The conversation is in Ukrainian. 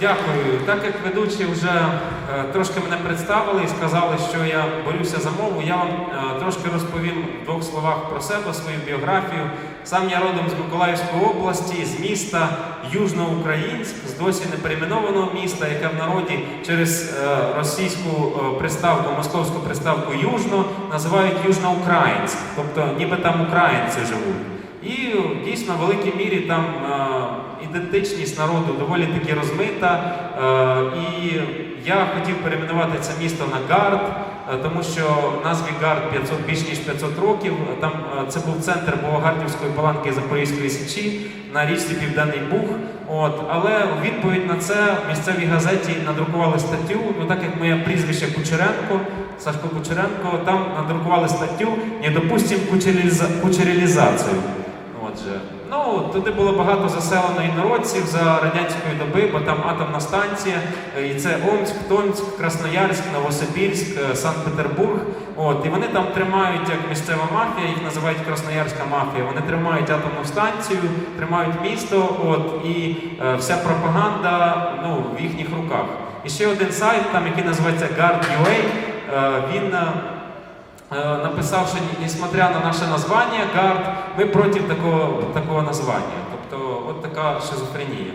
Дякую. Так як ведучі вже е, трошки мене представили і сказали, що я борюся за мову, я вам е, трошки розповім в двох словах про себе, свою біографію. Сам я родом з Миколаївської області, з міста Южноукраїнськ, з досі неперейменованого міста, яке в народі через е, російську приставку, московську приставку Южно називають Южноукраїнськ, тобто ніби там українці живуть. І дійсно в великій мірі там ідентичність народу доволі таки розмита. Е, і я хотів перейменувати це місто на Гард, е, тому що назві Гард 500, більш ніж 500 років. Там е, це був центр Богогардівської паланки Запорізької січі на річці Південний Буг. От, але у відповідь на це в місцевій газеті надрукували статтю. Ну так як моє прізвище Кучеренко, Сашко Кучеренко, там надрукували статтю «Не допустим кучерілізацію. Отже, ну туди було багато заселено інородців за радянської доби, бо там атомна станція, е, і це Омськ, Томськ, Красноярськ, Новосибірськ, е, Санкт-Петербург. От і вони там тримають як місцева мафія, їх називають Красноярська мафія. Вони тримають атомну станцію, тримають місто. От і е, вся пропаганда ну в їхніх руках. І ще один сайт, там який називається Guard.ua, е, він. Е, написав, що несмотря на наше названня ГАРД, ми проти такого, такого названня. Тобто, от така шизофренія.